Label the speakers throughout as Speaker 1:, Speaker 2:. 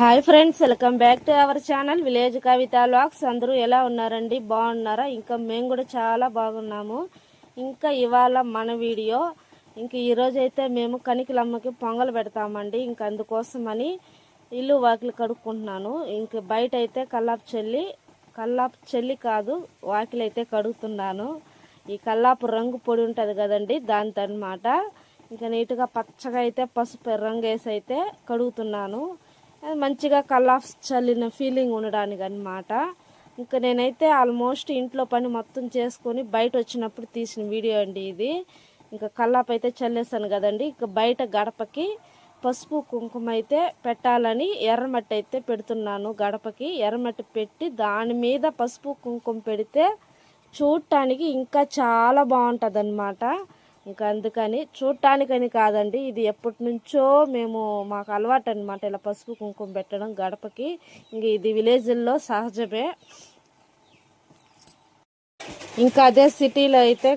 Speaker 1: Hi friends welcome back to our channel. Village Kavitha lakhs అందరూ ఎలా ఉన్నారండి? బాగున్నారా? ఇంకా మేము కూడా చాలా బాగున్నాము. ఇంకా ఇవాళ మన వీడియో. ఇంక ఈరోజు అయితే మేము కనికలమ్మకి పొంగలు పెడతామండి. ఇంక అందుకోసమని ఇల్లు వాకిలి కడుక్కుంటున్నాను. ఇంక బయట అయితే కల్లాపు చెల్లి కల్లాపు చెల్లి కాదు వాకిలి అయితే కడుగుతున్నాను. ఈ కల్లాపు రంగు పొడి ఉంటుంది కదండి దానితో అనమాట ఇంకా నీట్గా పచ్చగా అయితే పసుపు రంగు వేసి అయితే కడుగుతున్నాను. మంచిగా కల్లాఫ్ చల్లిన ఫీలింగ్ ఉండడానికి అనమాట ఇంకా నేనైతే ఆల్మోస్ట్ ఇంట్లో పని మొత్తం చేసుకొని బయట వచ్చినప్పుడు తీసిన వీడియో అండి ఇది. ఇంకా కల్లాపు అయితే చల్లేసాను కదండి. ఇంకా బయట గడపకి పసుపు కుంకుమ అయితే పెట్టాలని ఎర్రమట్టి అయితే పెడుతున్నాను గడపకి. ఎర్రమట్టి పెట్టి దాని మీద పసుపు కుంకుమ పెడితే చూడటానికి ఇంకా చాలా బాగుంటుంది ఇంకా అందుకని చూడటానికని కాదండి ఇది ఎప్పటి నుంచో మేము మాకు అలవాటు అనమాట ఇలా పసుపు కుంకుమ పెట్టడం గడపకి. ఇంక ఇది విలేజ్ల్లో సహజమే. ఇంకా అదే సిటీలో అయితే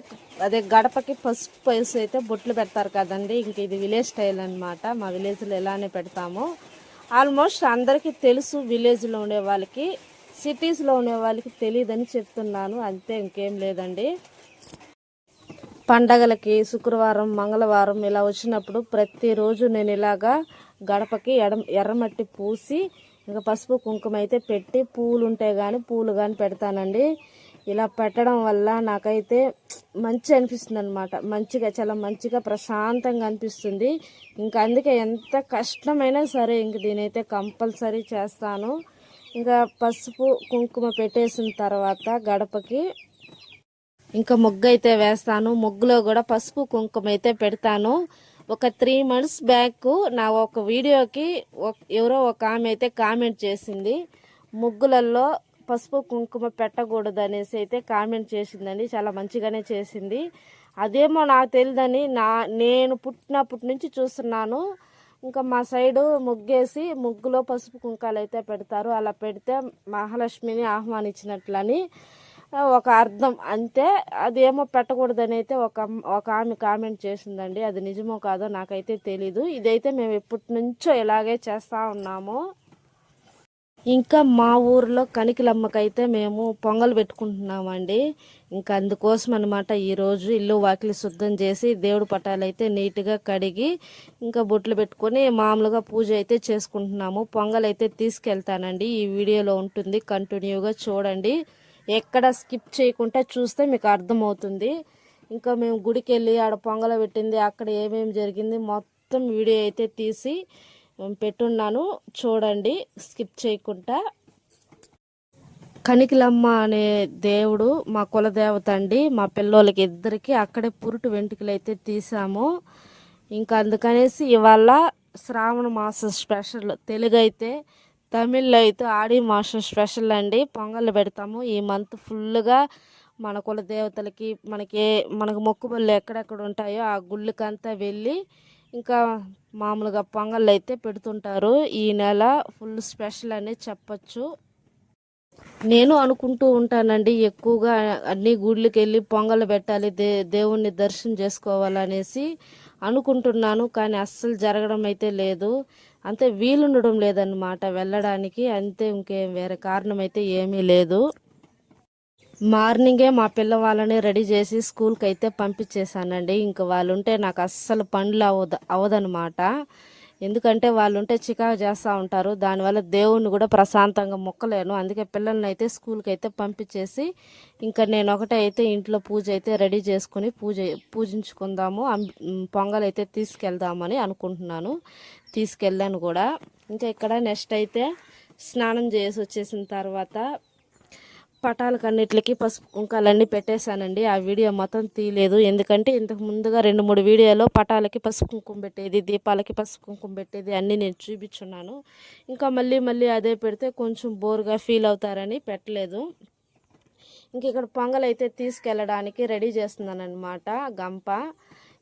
Speaker 1: అదే గడపకి పసుపు పైసు అయితే బొట్లు పెడతారు కదండి ఇంక ఇది విలేజ్ స్టైల్ అనమాట మా విలేజ్లో ఎలానే పెడతాము. ఆల్మోస్ట్ అందరికీ తెలుసు విలేజ్లో ఉండే వాళ్ళకి సిటీస్లో ఉండే వాళ్ళకి తెలియదని చెప్తున్నాను అంతే ఇంకేం లేదండి. పండగలకి శుక్రవారం మంగళవారం ఇలా వచ్చినప్పుడు ప్రతిరోజు నేను ఇలాగా గడపకి ఎడ ఎర్రమట్టి పూసి ఇంకా పసుపు కుంకుమ అయితే పెట్టి పూలు ఉంటే కానీ పూలు కానీ పెడతానండి. ఇలా పెట్టడం వల్ల నాకైతే మంచి అనిపిస్తుంది అనమాట మంచిగా చాలా మంచిగా ప్రశాంతంగా అనిపిస్తుంది. ఇంకా అందుకే ఎంత కష్టమైనా సరే ఇంక దీనైతే కంపల్సరీ చేస్తాను. ఇంకా పసుపు కుంకుమ పెట్టేసిన తర్వాత గడపకి ఇంకా ముగ్గు అయితే వేస్తాను. ముగ్గులో కూడా పసుపు కుంకుమ అయితే పెడతాను. ఒక త్రీ మంత్స్ బ్యాక్ నా ఒక వీడియోకి ఒక- ఎవరో ఒక ఆమె అయితే కామెంట్ చేసింది. ముగ్గులలో పసుపు కుంకుమ పెట్టకూడదు అనేసి అయితే కామెంట్ చేసిందండి. చాలా మంచిగానే చేసింది. అదేమో నాకు తెలియదని నా నేను పుట్టినప్పటి నుంచి చూస్తున్నాను. ఇంకా మా సైడు ముగ్గేసి ముగ్గులో పసుపు కుంకాలు అయితే పెడతారు. అలా పెడితే మహాలక్ష్మిని ఆహ్వానించినట్లని. ఒక అర్థం. అంతే అదేమో పెట్టకూడదని అయితే ఒక ఒక ఆమె కామెంట్ చేసిందండి. అది నిజమో కాదో నాకైతే తెలీదు. ఇదైతే మేము ఎప్పటి నుంచో ఇలాగే చేస్తూ ఉన్నాము. ఇంకా మా ఊర్లో కనికిలమ్మకైతే మేము పొంగల్ పెట్టుకుంటున్నామండి. ఇంకా అందుకోసం అనమాట ఈరోజు ఇల్లు వాకిలి శుద్ధం చేసి దేవుడి పటాలు అయితే నీట్గా కడిగి ఇంకా బొట్లు పెట్టుకొని మామూలుగా పూజ అయితే చేసుకుంటున్నాము. పొంగల్ అయితే తీసుకెళ్తానండి. ఈ వీడియోలో ఉంటుంది. కంటిన్యూగా చూడండి. ఎక్కడ స్కిప్ చేయకుండా చూస్తే మీకు అర్థమవుతుంది. ఇంకా మేము గుడికి వెళ్ళి ఆడ పొంగల పెట్టింది అక్కడ ఏమేమి జరిగింది మొత్తం వీడియో అయితే తీసి పెట్టున్నాను. చూడండి స్కిప్ చేయకుండా. కనికిలమ్మ అనే దేవుడు మా కులదేవత అండి. మా పిల్లోళ్ళకి ఇద్దరికి అక్కడే పురుటు వెంట్రుకలు అయితే తీసాము. ఇంకా అందుకనేసి ఇవాళ శ్రావణ మాస స్పెషల్ తెలుగు అయితే తమిళ్ళో అయితే ఆడి మాసం స్పెషల్ అండి. పొంగల్ పెడతాము. ఈ మంత్ ఫుల్గా మన కుల దేవతలకి మనకి మనకు మొక్కుబళ్ళు ఎక్కడెక్కడ ఉంటాయో ఆ గుళ్ళకంతా వెళ్ళి ఇంకా మామూలుగా పొంగళ్ళు అయితే పెడుతుంటారు. ఈ నెల ఫుల్ స్పెషల్ అని చెప్పచ్చు. నేను అనుకుంటూ ఉంటానండి ఎక్కువగా అన్ని గుళ్ళకి వెళ్ళి పొంగల్ పెట్టాలి దే దేవుణ్ణి దర్శనం చేసుకోవాలనేసి అనుకుంటున్నాను. కానీ అస్సలు జరగడం అయితే లేదు. అంతే వీలుండడం లేదన్నమాట వెళ్ళడానికి. అంతే ఇంకేం వేరే కారణం అయితే ఏమీ లేదు. మార్నింగే మా పిల్లవాళ్ళని రెడీ చేసి స్కూల్కి అయితే పంపించేశానండి. ఇంకా వాళ్ళు ఉంటే నాకు అస్సలు పనులు అవద అవదనమాట ఎందుకంటే వాళ్ళు ఉంటే చికాకు చేస్తూ ఉంటారు. దానివల్ల దేవుణ్ణి కూడా ప్రశాంతంగా మొక్కలేను. అందుకే పిల్లల్ని అయితే స్కూల్కి అయితే పంపించేసి ఇంకా నేను ఒకటే అయితే ఇంట్లో పూజ అయితే రెడీ చేసుకుని పూజ పూజించుకుందాము. పొంగల్ అయితే తీసుకెళ్దామని అనుకుంటున్నాను. తీసుకెళ్ళాను కూడా. ఇంకా ఇక్కడ నెక్స్ట్ అయితే స్నానం చేసి వచ్చేసిన తర్వాత పటాలకు అన్నిటికీ పసుపు కుంకాలన్నీ పెట్టేశానండి. ఆ వీడియో మొత్తం తీయలేదు. ఎందుకంటే ఇంతకు ముందుగా రెండు మూడు వీడియోలో పటాలకి పసుపు కుంకుమ పెట్టేది దీపాలకి పసుపు కుంకుమ పెట్టేది అన్నీ నేను చూపించున్నాను. ఇంకా మళ్ళీ మళ్ళీ అదే పెడితే కొంచెం బోర్గా ఫీల్ అవుతారని పెట్టలేదు. ఇంక ఇక్కడ పొంగల్ అయితే తీసుకెళ్ళడానికి రెడీ చేస్తున్నాను అనమాట గంప.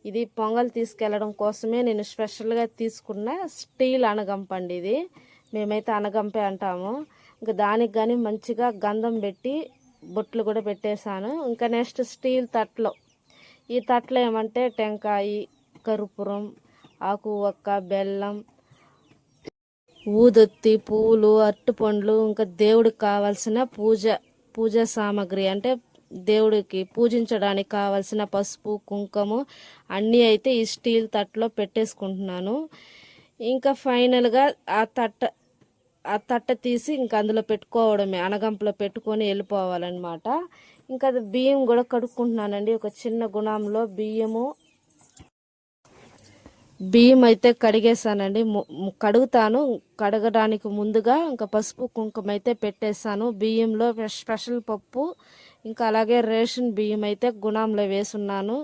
Speaker 1: ఇది పొంగల్ తీసుకెళ్ళడం కోసమే నేను స్పెషల్గా తీసుకున్న స్టీల్ అనగంప అండి ఇది. మేమైతే అనగంపే అంటాము. ఇంకా దానికి కానీ మంచిగా గంధం పెట్టి బొట్లు కూడా పెట్టేశాను. ఇంకా నెక్స్ట్ స్టీల్ తట్లో. ఈ తట్లో ఏమంటే టెంకాయ కర్పూరం ఆకు ఒక్క బెల్లం ఊదొత్తి పూలు అరటిపండ్లు ఇంకా దేవుడికి కావాల్సిన పూజ పూజా సామాగ్రి అంటే దేవుడికి పూజించడానికి కావాల్సిన పసుపు కుంకుమ అన్నీ అయితే ఈ స్టీల్ తట్లో పెట్టేసుకుంటున్నాను. ఇంకా ఫైనల్గా ఆ తట్ట ఆ తట్ట తీసి ఇంకా అందులో పెట్టుకోవడమే అనగంపలో పెట్టుకొని వెళ్ళిపోవాలన్నమాట. ఇంకా అది బియ్యం కూడా కడుక్కుంటున్నానండి. ఒక చిన్న గుణంలో బియ్యము బియ్యం అయితే కడిగేసానండి కడుగుతాను. కడగడానికి ముందుగా ఇంకా పసుపు కుంకుమ అయితే పెట్టేశాను. బియ్యంలో స్పెషల్ పప్పు ఇంకా అలాగే రేషన్ బియ్యం అయితే గుణంలో వేసున్నాను.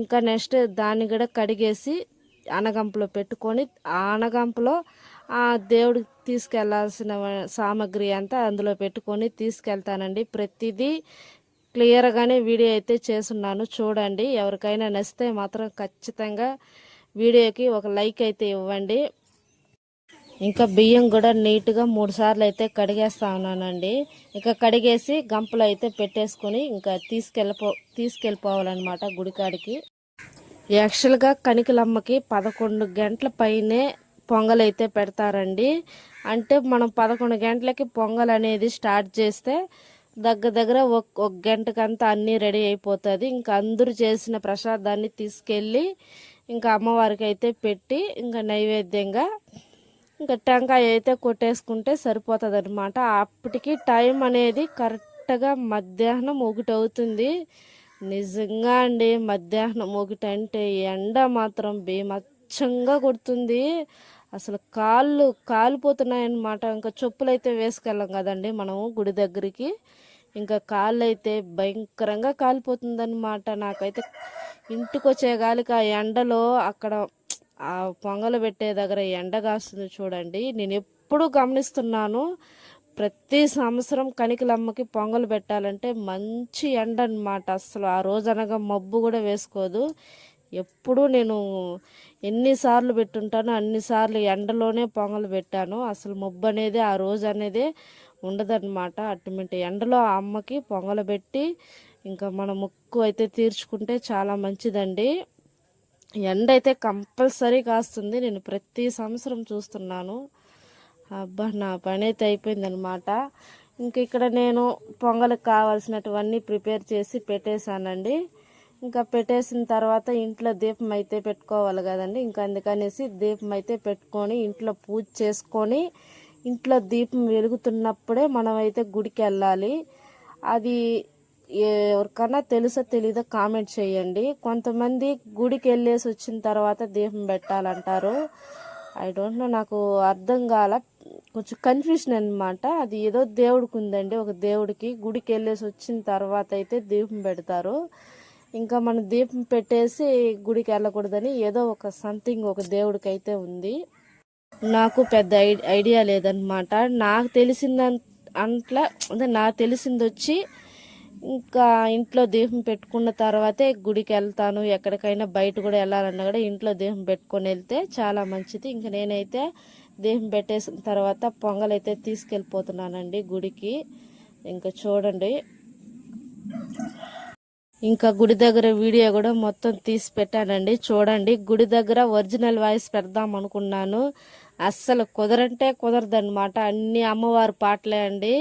Speaker 1: ఇంకా నెక్స్ట్ దాన్ని కూడా కడిగేసి అనగంపలో పెట్టుకొని ఆ అనగంపలో దేవుడికి తీసుకెళ్ళాల్సిన సామాగ్రి అంతా అందులో పెట్టుకొని తీసుకెళ్తానండి. ప్రతిదీ క్లియర్గానే వీడియో అయితే చేస్తున్నాను. చూడండి ఎవరికైనా నచ్చితే మాత్రం ఖచ్చితంగా వీడియోకి ఒక లైక్ అయితే ఇవ్వండి. ఇంకా బియ్యం కూడా నీట్గా మూడు సార్లు అయితే కడిగేస్తా ఉన్నానండి. ఇంకా కడిగేసి గంపలు అయితే పెట్టేసుకొని ఇంకా తీసుకెళ్ళిపో తీసుకెళ్ళిపోవాలన్నమాట గుడికాడికి. యాక్చువల్గా కనికలమ్మకి పదకొండు గంటల పైనే పొంగల్ అయితే పెడతారండి. అంటే మనం పదకొండు గంటలకి పొంగల్ అనేది స్టార్ట్ చేస్తే దగ్గర దగ్గర ఒక ఒక గంటకంతా అన్నీ రెడీ అయిపోతుంది. ఇంకా అందరూ చేసిన ప్రసాదాన్ని తీసుకెళ్ళి ఇంకా అమ్మవారికి అయితే పెట్టి ఇంకా నైవేద్యంగా ఇంకా టెంకాయ అయితే కొట్టేసుకుంటే సరిపోతుంది అనమాట అప్పటికి టైం అనేది కరెక్ట్గా మధ్యాహ్నం ఒకటి అవుతుంది. నిజంగా అండి మధ్యాహ్నం ఒకటి అంటే ఎండ మాత్రం బీమచ్చంగా కొడుతుంది. అసలు కాళ్ళు కాలిపోతున్నాయన్నమాట ఇంకా చెప్పులు అయితే వేసుకెళ్ళాం కదండి మనము గుడి దగ్గరికి. ఇంకా కాళ్ళు అయితే భయంకరంగా కాలిపోతుందన్నమాట నాకైతే ఇంటికి వచ్చే గాలికి ఆ ఎండలో అక్కడ ఆ పొంగలు పెట్టే దగ్గర ఎండ కాస్తుంది చూడండి. నేను ఎప్పుడు గమనిస్తున్నాను ప్రతి సంవత్సరం కనికలమ్మకి పొంగలు పెట్టాలంటే మంచి ఎండ అన్నమాట అసలు ఆ రోజు అనగా మబ్బు కూడా వేసుకోదు. ఎప్పుడూ నేను ఎన్నిసార్లు పెట్టుంటానో అన్నిసార్లు ఎండలోనే పొంగలు పెట్టాను. అసలు మొబ్బు అనేది ఆ రోజు అనేది ఉండదన్నమాట. అటువంటి ఎండలో ఆ అమ్మకి పొంగలు పెట్టి ఇంకా మన ముక్కు అయితే తీర్చుకుంటే చాలా మంచిదండి. ఎండ అయితే కంపల్సరీ కాస్తుంది. నేను ప్రతి సంవత్సరం చూస్తున్నాను. అబ్బా నా పని అయితే అయిపోయిందనమాట ఇంక ఇక్కడ నేను పొంగలికి కావాల్సినటువన్నీ ప్రిపేర్ చేసి పెట్టేశానండి. ఇంకా పెట్టేసిన తర్వాత ఇంట్లో దీపం అయితే పెట్టుకోవాలి కదండి. ఇంకా అందుకనేసి దీపం అయితే పెట్టుకొని ఇంట్లో పూజ చేసుకొని ఇంట్లో దీపం వెలుగుతున్నప్పుడే మనమైతే గుడికి వెళ్ళాలి. అది ఎవరికన్నా తెలుసో తెలీదో కామెంట్ చేయండి. కొంతమంది గుడికి వెళ్ళేసి వచ్చిన తర్వాత దీపం పెట్టాలంటారు. ఐ డోంట్ నో నాకు అర్థం కాల. కొంచెం కన్ఫ్యూషన్ అనమాట అది ఏదో దేవుడికి ఉందండి. ఒక దేవుడికి గుడికి వెళ్ళేసి వచ్చిన తర్వాత అయితే దీపం పెడతారు. ఇంకా మనం దీపం పెట్టేసి గుడికి వెళ్ళకూడదని ఏదో ఒక సంథింగ్ ఒక దేవుడికి అయితే ఉంది. నాకు పెద్ద ఐ- ఐడియా లేదనమాట నాకు తెలిసింది అంట్లా అంటే నాకు తెలిసింది వచ్చి ఇంకా ఇంట్లో దీపం పెట్టుకున్న తర్వాతే గుడికి వెళ్తాను. ఎక్కడికైనా బయట కూడా వెళ్ళాలన్నా కూడా ఇంట్లో దీపం పెట్టుకొని వెళ్తే చాలా మంచిది. ఇంకా నేనైతే దీపం పెట్టేసిన తర్వాత పొంగల్ అయితే తీసుకెళ్ళిపోతున్నానండి గుడికి. ఇంకా చూడండి. ఇంకా గుడి దగ్గర వీడియో కూడా మొత్తం తీసి పెట్టానండి. చూడండి గుడి దగ్గర ఒరిజినల్ వాయిస్ పెడదాం అనుకున్నాను. అస్సలు కుదరంటే కుదరదనమాట అన్ని అమ్మవారి పాటలే అండి.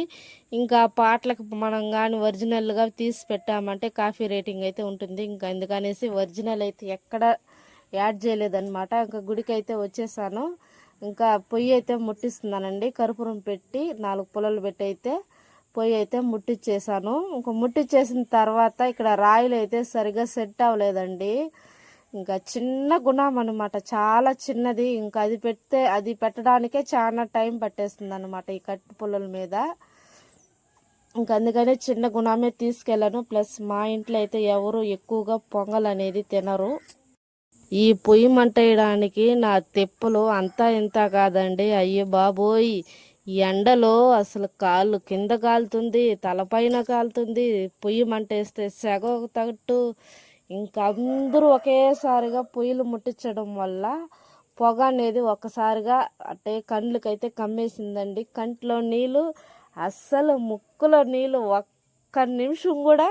Speaker 1: ఇంకా పాటలకు మనం కానీ ఒరిజినల్గా తీసి పెట్టామంటే కాఫీ రేటింగ్ అయితే ఉంటుంది. ఇంకా అందుకనేసి ఒరిజినల్ అయితే ఎక్కడ యాడ్ చేయలేదన్నమాట. ఇంకా గుడికి అయితే వచ్చేసాను. ఇంకా పొయ్యి అయితే ముట్టిస్తున్నానండి. కర్పూరం పెట్టి నాలుగు పుల్లలు పెట్టి అయితే పొయ్యి అయితే ముట్టిచ్చేసాను. ఇంకా ముట్టిచ్చేసిన తర్వాత ఇక్కడ రాయిలు అయితే సరిగా సెట్ అవ్వలేదండి. ఇంకా చిన్న గుణం అనమాట చాలా చిన్నది. ఇంకా అది పెడితే అది పెట్టడానికే చాలా టైం పట్టేస్తుంది అనమాట ఈ కట్టు పుల్లల మీద. ఇంకా అందుకనే చిన్న గుణమే తీసుకెళ్ళాను. ప్లస్ మా ఇంట్లో అయితే ఎవరు ఎక్కువగా పొంగల్ అనేది తినరు. ఈ పొయ్యి మంట వేయడానికి నా తెప్పలు అంతా ఇంత కాదండి. అయ్యో బాబోయ్ ఎండలో అసలు కాళ్ళు కింద కాలుతుంది తలపైన కాలుతుంది. పొయ్యి మంటేస్తే సెగ ఒక తగట్టు. ఇంకా అందరూ ఒకేసారిగా పొయ్యిలు ముట్టించడం వల్ల పొగ అనేది ఒక్కసారిగా అంటే కండ్లకైతే కమ్మేసిందండి. కంట్లో నీళ్ళు అస్సలు ముక్కులో నీళ్ళు ఒక్క నిమిషం కూడా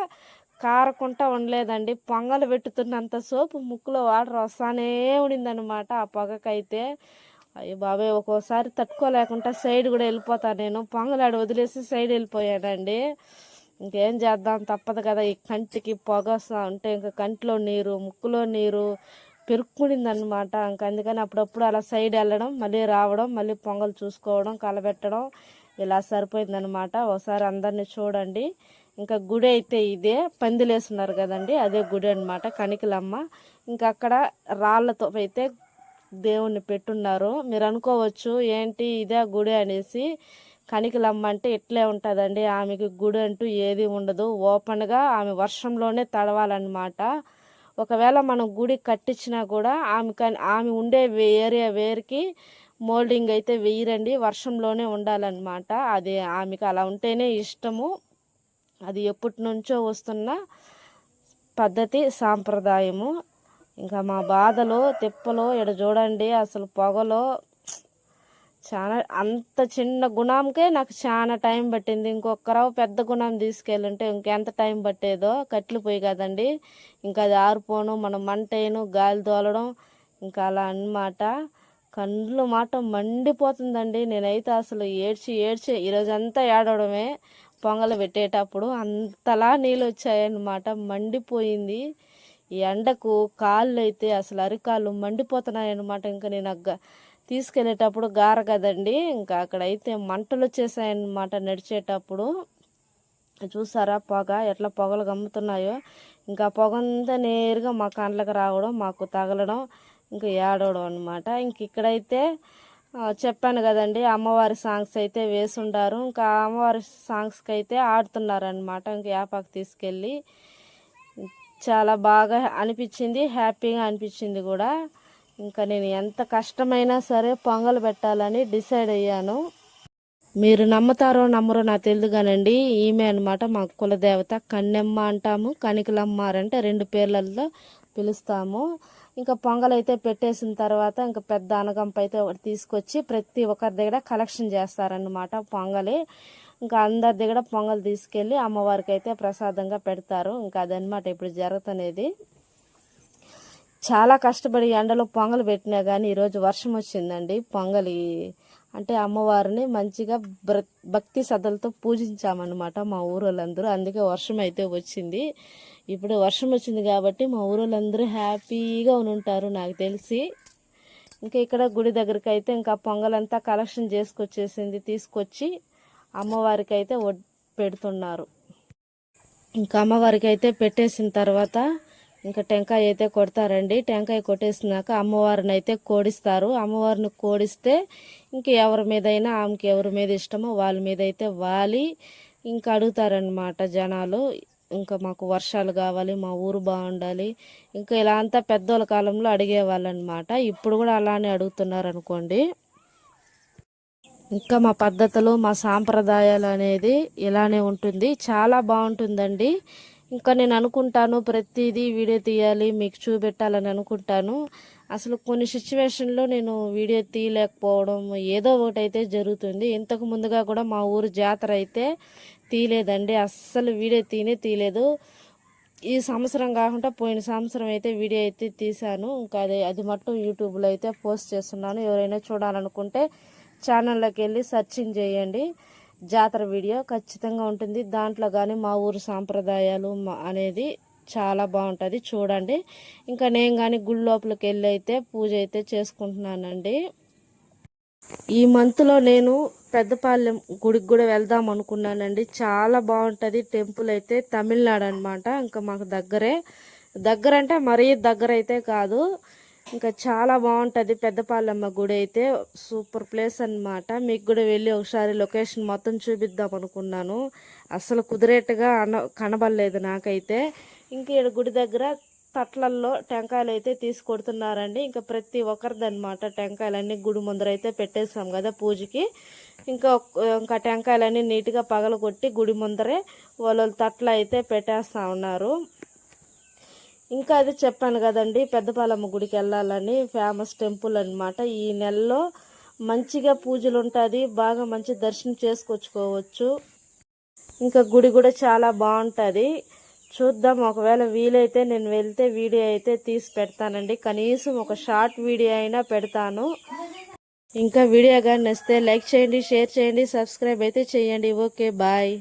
Speaker 1: కారకుండా ఉండలేదండి. పొంగలు పెట్టుతున్నంత సోపు ముక్కులో వాటర్ వస్తానే ఉండిందనమాట ఆ పొగకైతే. అయ్యో బాబాయ్ ఒక్కోసారి తట్టుకోలేకుండా సైడ్ కూడా వెళ్ళిపోతా నేను. పొంగలాడు వదిలేసి సైడ్ వెళ్ళిపోయానండి. ఇంకేం చేద్దాం? తప్పదు కదా ఈ కంటికి పొగ ఉంటే ఇంకా కంటిలో నీరు ముక్కులో నీరు పెరుక్కునింది అనమాట ఇంకా అందుకని అప్పుడప్పుడు అలా సైడ్ వెళ్ళడం మళ్ళీ రావడం మళ్ళీ పొంగల్ చూసుకోవడం కలబెట్టడం ఇలా సరిపోయిందనమాట ఒకసారి అందరిని చూడండి. ఇంకా గుడి అయితే ఇదే పందిలేస్తున్నారు కదండి అదే గుడి అనమాట కణికలమ్మ ఇంకా అక్కడ రాళ్ళతో అయితే దేవుణ్ణి పెట్టున్నారు మీరు అనుకోవచ్చు ఏంటి ఇదే గుడి? అనేసి కనికలమ్మ అంటే ఇట్లే ఉంటుందండి. ఆమెకి గుడి అంటూ ఏది ఉండదు. ఓపెన్గా ఆమె వర్షంలోనే తడవాలన్నమాట. ఒకవేళ మనం గుడి కట్టించినా కూడా ఆమె ఆమె ఉండే ఏరియా వేరుకి మోల్డింగ్ అయితే వేయరండి. వర్షంలోనే ఉండాలన్నమాట. అది ఆమెకు అలా ఉంటేనే ఇష్టము. అది ఎప్పటి నుంచో వస్తున్న పద్ధతి సాంప్రదాయము. ఇంకా మా బాధలు తిప్పలు ఇక్కడ చూడండి అసలు పొగలో చాలా అంత చిన్న గుణంకే నాకు చాలా టైం పట్టింది. ఇంకొకరావు పెద్ద గుణం తీసుకెళ్ళుంటే ఇంకెంత టైం పట్టేదో కట్లు పోయి కదండి. ఇంకా అది ఆరిపోను మనం మంటేను గాలి తోలడం ఇంకా అలా అన్నమాట. కండ్లు మాట మండిపోతుందండి. నేనైతే అసలు ఏడ్చి ఏడ్చి ఈరోజంతా ఏడవడమే. పొంగలు పెట్టేటప్పుడు అంతలా నీళ్ళు వచ్చాయన్నమాట. మండిపోయింది. ఈ ఎండకు కాళ్ళు అయితే అసలు అరికాళ్ళు మండిపోతున్నాయి అనమాట ఇంకా నేను తీసుకెళ్ళేటప్పుడు గార కదండి. ఇంకా అక్కడైతే మంటలు వచ్చేసాయన్నమాట నడిచేటప్పుడు. చూసారా పొగ ఎట్లా పొగలు గమ్ముతున్నాయో. ఇంకా పొగంతా నేరుగా మా కండ్లకు రావడం మాకు తగలడం ఇంకా ఏడవడం అనమాట ఇంక ఇక్కడైతే చెప్పాను కదండి అమ్మవారి సాంగ్స్ అయితే వేసుండారు. ఇంకా అమ్మవారి సాంగ్స్కి అయితే ఆడుతున్నారనమాట ఇంకా యాపాకు తీసుకెళ్ళి చాలా బాగా అనిపించింది హ్యాపీగా అనిపించింది కూడా. ఇంకా నేను ఎంత కష్టమైనా సరే పొంగల్ పెట్టాలని డిసైడ్ అయ్యాను. మీరు నమ్ముతారో నమ్మరో నాకు తెలియదు కానండి ఈమె అనమాట మా కులదేవత. కన్నెమ్మ అంటాము కనికలమ్మారంటే రెండు పేర్లలో పిలుస్తాము. ఇంకా పొంగలైతే అయితే పెట్టేసిన తర్వాత ఇంకా పెద్ద అనగంప అయితే తీసుకొచ్చి ప్రతి ఒక్కరి దగ్గర కలెక్షన్ చేస్తారనమాట పొంగలి. ఇంకా అందరి దగ్గర పొంగల్ తీసుకెళ్ళి అమ్మవారికి అయితే ప్రసాదంగా పెడతారు. ఇంకా అదనమాట ఇప్పుడు జరుగుతున్నది. చాలా కష్టపడి ఎండలో పొంగలు పెట్టినా కానీ ఈరోజు వర్షం వచ్చిందండి. పొంగలి అంటే అమ్మవారిని మంచిగా భక్తి శ్రద్ధలతో పూజించామన్నమాట మా ఊరోళ్ళందరూ. అందుకే వర్షం అయితే వచ్చింది. ఇప్పుడు వర్షం వచ్చింది కాబట్టి మా ఊరోళ్ళందరూ హ్యాపీగా ఉంటారు నాకు తెలిసి. ఇంకా ఇక్కడ గుడి దగ్గరికి అయితే ఇంకా పొంగలంతా కలెక్షన్ చేసుకొచ్చేసింది తీసుకొచ్చి అమ్మవారికి అయితే పెడుతున్నారు. ఇంకా అమ్మవారికి అయితే పెట్టేసిన తర్వాత ఇంకా టెంకాయ అయితే కొడతారండి. టెంకాయ కొట్టేసినాక అమ్మవారిని అయితే కోడిస్తారు. అమ్మవారిని కోడిస్తే ఇంక ఎవరి మీదైనా ఆమెకి ఎవరి మీద ఇష్టమో వాళ్ళ మీద అయితే వాలి ఇంకా అడుగుతారనమాట జనాలు. ఇంకా మాకు వర్షాలు కావాలి మా ఊరు బాగుండాలి. ఇంకా ఇలా అంతా పెద్దోళ్ళ కాలంలో అడిగేవాళ్ళు అనమాట ఇప్పుడు కూడా అలానే అడుగుతున్నారు అనుకోండి ఇంకా మా పద్ధతులు మా సాంప్రదాయాలు అనేది ఇలానే ఉంటుంది. చాలా బాగుంటుందండి. ఇంకా నేను అనుకుంటాను ప్రతిదీ వీడియో తీయాలి మీకు చూపెట్టాలని అనుకుంటాను. అసలు కొన్ని సిచ్యువేషన్లో నేను వీడియో తీయలేకపోవడం ఏదో ఒకటి అయితే జరుగుతుంది. ఇంతకు ముందుగా కూడా మా ఊరు జాతర అయితే తీయలేదండి. అస్సలు వీడియో తీనే తీయలేదు. ఈ సంవత్సరం కాకుండా పోయిన సంవత్సరం అయితే వీడియో అయితే తీశాను. ఇంకా అది అది మట్టు యూట్యూబ్లో అయితే పోస్ట్ చేస్తున్నాను. ఎవరైనా చూడాలనుకుంటే ఛానల్లోకి వెళ్ళి సర్చింగ్ చేయండి. జాతర వీడియో ఖచ్చితంగా ఉంటుంది. దాంట్లో కానీ మా ఊరు సాంప్రదాయాలు అనేది చాలా బాగుంటుంది. చూడండి. ఇంకా నేను కానీ గుడి లోపలికి వెళ్ళి అయితే పూజ అయితే చేసుకుంటున్నానండి. ఈ మంత్లో నేను పెద్దపాలెం గుడికి కూడా వెళ్దాం అనుకున్నానండి. చాలా బాగుంటుంది. టెంపుల్ అయితే తమిళనాడు అనమాట ఇంకా మాకు దగ్గరే. దగ్గర అంటే మరీ దగ్గర అయితే కాదు. ఇంకా చాలా బాగుంటుంది పెద్దపాలెమ్మ గుడి అయితే. సూపర్ ప్లేస్ అనమాట మీకు కూడా వెళ్ళి ఒకసారి లొకేషన్ మొత్తం చూపిద్దాం అనుకున్నాను. అసలు కుదిరేట్టుగా అన కనబడలేదు నాకైతే. ఇంక ఇక్కడ గుడి దగ్గర తట్లల్లో టెంకాయలు అయితే తీసుకొడుతున్నారండి. ఇంకా ప్రతి ఒక్కరిది అనమాట టెంకాయలన్నీ గుడి ముందర అయితే పెట్టేసాం కదా పూజకి. ఇంకా ఇంకా టెంకాయలన్నీ నీట్గా పగలగొట్టి గుడి ముందరే వాళ్ళ తట్ల అయితే పెట్టేస్తా ఉన్నారు. ఇంకా అది చెప్పాను కదండి పెద్దపాలమ్మ గుడికి వెళ్ళాలని ఫేమస్ టెంపుల్ అనమాట ఈ నెలలో మంచిగా పూజలు ఉంటుంది బాగా మంచి దర్శనం చేసుకొచ్చుకోవచ్చు. ఇంకా గుడి కూడా చాలా బాగుంటుంది. చూద్దాం ఒకవేళ వీలైతే నేను వెళ్తే వీడియో అయితే తీసి పెడతానండి. కనీసం ఒక షార్ట్ వీడియో అయినా పెడతాను. ఇంకా వీడియో కానీ నచ్చితే లైక్ చేయండి షేర్ చేయండి సబ్స్క్రైబ్ అయితే చేయండి. Okay bye.